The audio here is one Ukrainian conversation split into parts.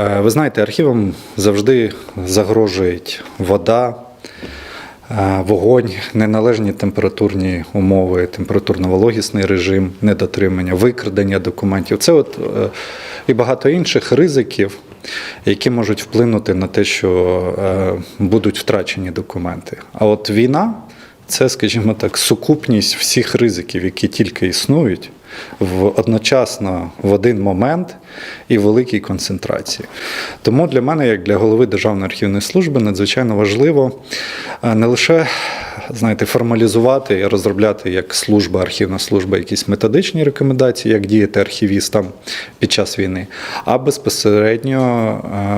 Е, Ви знаєте, архівам завжди загрожують вода, е, вогонь, неналежні температурні умови, температурно-вологісний режим, недотримання, викрадення документів. Це от е, і багато інших ризиків, які можуть вплинути на те, що будуть втрачені документи. А от війна це, скажімо так, сукупність всіх ризиків, які тільки існують, в одночасно в один момент і великій концентрації. Тому для мене, як для голови Державної архівної служби, надзвичайно важливо е, не лише знаєте, формалізувати і розробляти як служба, архівна служба, якісь методичні рекомендації, як діяти архівістам під час війни, а безпосередньо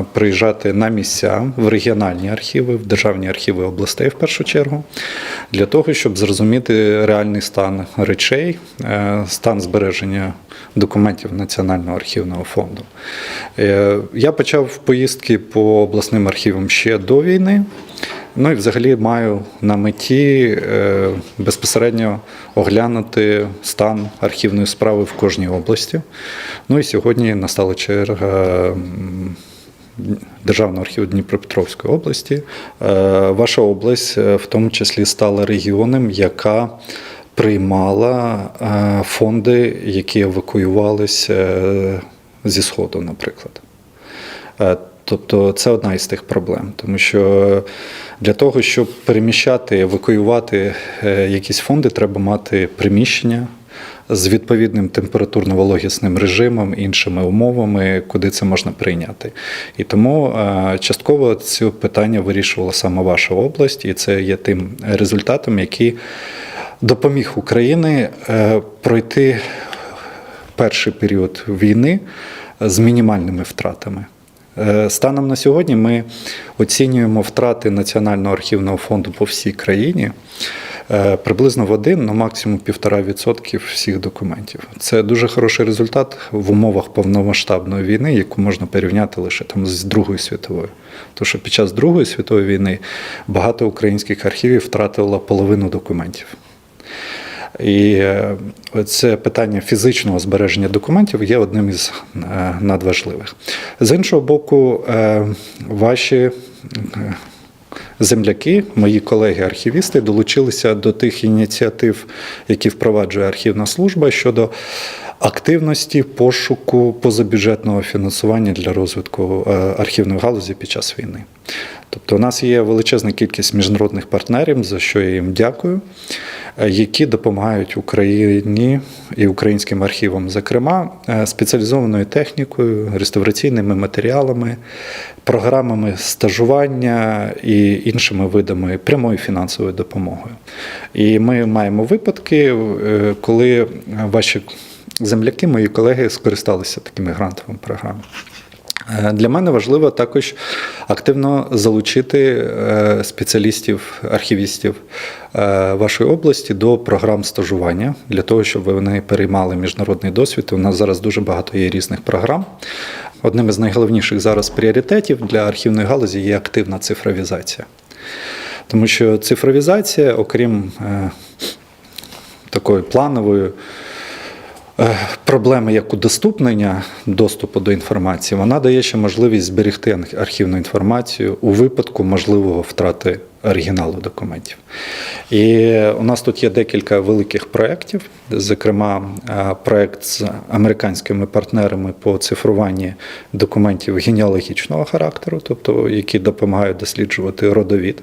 е, приїжджати на місця в регіональні архіви, в державні архіви областей в першу чергу, для того, щоб зрозуміти реальний стан речей, е, стан збереження документів Національного архівного фонду. Е, Я почав поїздки по обласним архівам ще до війни. Ну і взагалі маю на меті е, безпосередньо оглянути стан архівної справи в кожній області. Ну і сьогодні настала черга Державного архіву Дніпропетровської області. Е, Ваша область е, в тому числі стала регіоном, яка приймала фонди, які евакуювалися зі Сходу, наприклад. Тобто це одна із тих проблем, тому що для того, щоб переміщати, евакуювати е, якісь фонди, треба мати приміщення з відповідним температурно-вологісним режимом, іншими умовами, куди це можна прийняти. І тому е, частково це питання вирішувала саме ваша область, і це є тим результатом, який допоміг Україні е, пройти перший період війни з мінімальними втратами. Е, Станом на сьогодні ми оцінюємо втрати Національного архівного фонду по всій країні е, приблизно в один, ну максимум півтора відсотків всіх документів. Це дуже хороший результат в умовах повномасштабної війни, яку можна порівняти лише там з Другою світовою. Тому що під час Другої світової війни багато українських архівів втратило половину документів. І е, це питання фізичного збереження документів є одним із е, надважливих. З іншого боку, е, ваші земляки, мої колеги-архівісти, долучилися до тих ініціатив, які впроваджує архівна служба щодо активності пошуку позабюджетного фінансування для розвитку архівної галузі під час війни. Тобто, у нас є величезна кількість міжнародних партнерів, за що я їм дякую, які допомагають Україні і українським архівам, зокрема, е, спеціалізованою технікою, реставраційними матеріалами, програмами стажування і іншими видами прямої фінансової допомоги. І ми маємо випадки, е, коли ваші земляки, мої колеги, скористалися такими грантовими програмами. Е, Для мене важливо також активно залучити е, спеціалістів, архівістів е, вашої області до програм стажування для того, щоб вони переймали міжнародний досвід. У нас зараз дуже багато є різних програм. Одним із найголовніших зараз пріоритетів для архівної галузі є активна цифровізація. Тому що цифровізація, окрім такої планової проблеми, як удоступнення доступу до інформації, вона дає ще можливість зберегти архівну інформацію у випадку можливого втрати оригіналу документів. І у нас тут є декілька великих проєктів, зокрема, е, проєкт з американськими партнерами по цифруванні документів генеалогічного характеру, тобто які допомагають досліджувати родовід.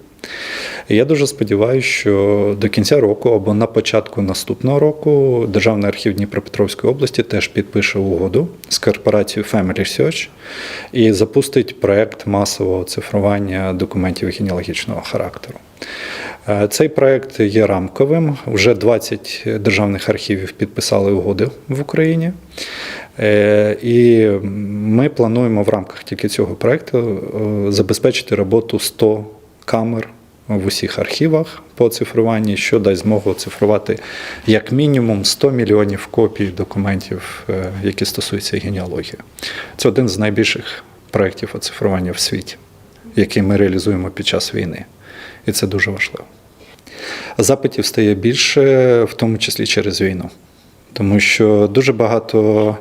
Я дуже сподіваюся, що до кінця року або на початку наступного року Державний архів Дніпропетровської області теж підпише угоду з корпорацією Family Search і запустить проект масового цифрування документів генеалогічного характеру. Е, Цей проект є рамковим. Вже 20 державних архівів підписали угоди в Україні. Е, І ми плануємо в рамках тільки цього проекту е, забезпечити роботу 100 камер в усіх архівах по цифруванні, що дасть змогу цифрувати як мінімум 100 мільйонів копій документів, е, які стосуються генеалогії. Це один з найбільших проєктів оцифрування в світі, який ми реалізуємо під час війни. І це дуже важливо. Запитів стає більше, в тому числі через війну, тому що дуже багато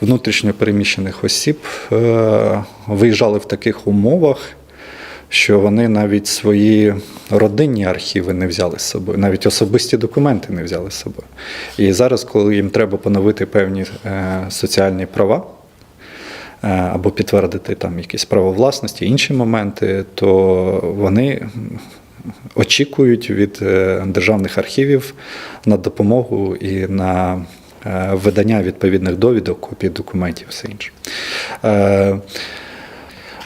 внутрішньо переміщених осіб е, виїжджали в таких умовах, що вони навіть свої родинні архіви не взяли з собою, навіть особисті документи не взяли з собою. І зараз, коли їм треба поновити певні е, соціальні права, е, або підтвердити там якісь право власності, інші моменти, то вони очікують від е, державних архівів на допомогу і на видання відповідних довідок, копій документів, все інше.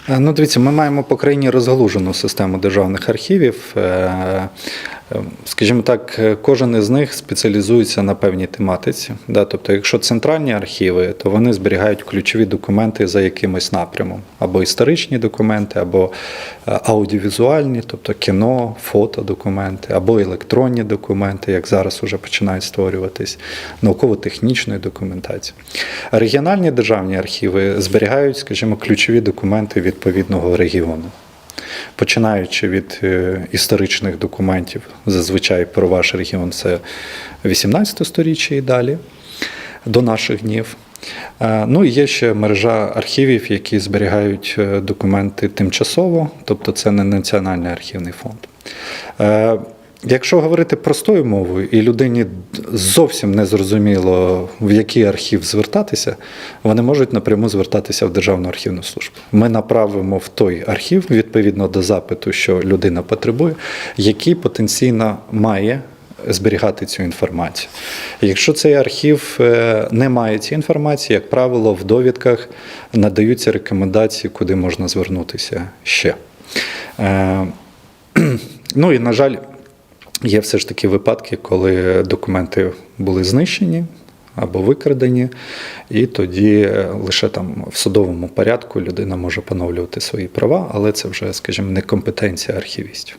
Е, Е, Ну, дивіться, ми маємо по країні розгалужену систему державних архівів. Е, е, Скажімо так, е, кожен із них спеціалізується на певній тематиці. Да? Тобто, якщо центральні архіви, то вони зберігають ключові документи за якимось напрямом, або історичні документи, або е, аудіовізуальні, тобто кіно, фото документи, або електронні документи, як зараз вже починають створюватись, науково-технічної документації. Регіональні державні архіви зберігають, скажімо, ключові документи відповідного регіону. Починаючи від е, історичних документів, зазвичай про ваш регіон це 18 сторіччя і далі до наших днів. Е, Ну і є ще мережа архівів, які зберігають е, документи тимчасово, тобто це не Національний архівний фонд. Якщо говорити простою мовою, і людині зовсім не зрозуміло, в який архів звертатися, вони можуть напряму звертатися в Державну архівну службу. Ми направимо в той архів відповідно до запиту, що людина потребує, який потенційно має зберігати цю інформацію. Якщо цей архів е, не має цієї інформації, як правило, в довідках надаються рекомендації, куди можна звернутися ще. Е, Ну і на жаль, є все ж таки випадки, коли документи були знищені або викрадені, і тоді е, лише там в судовому порядку людина може поновлювати свої права, але це вже, скажімо, не компетенція архівістів.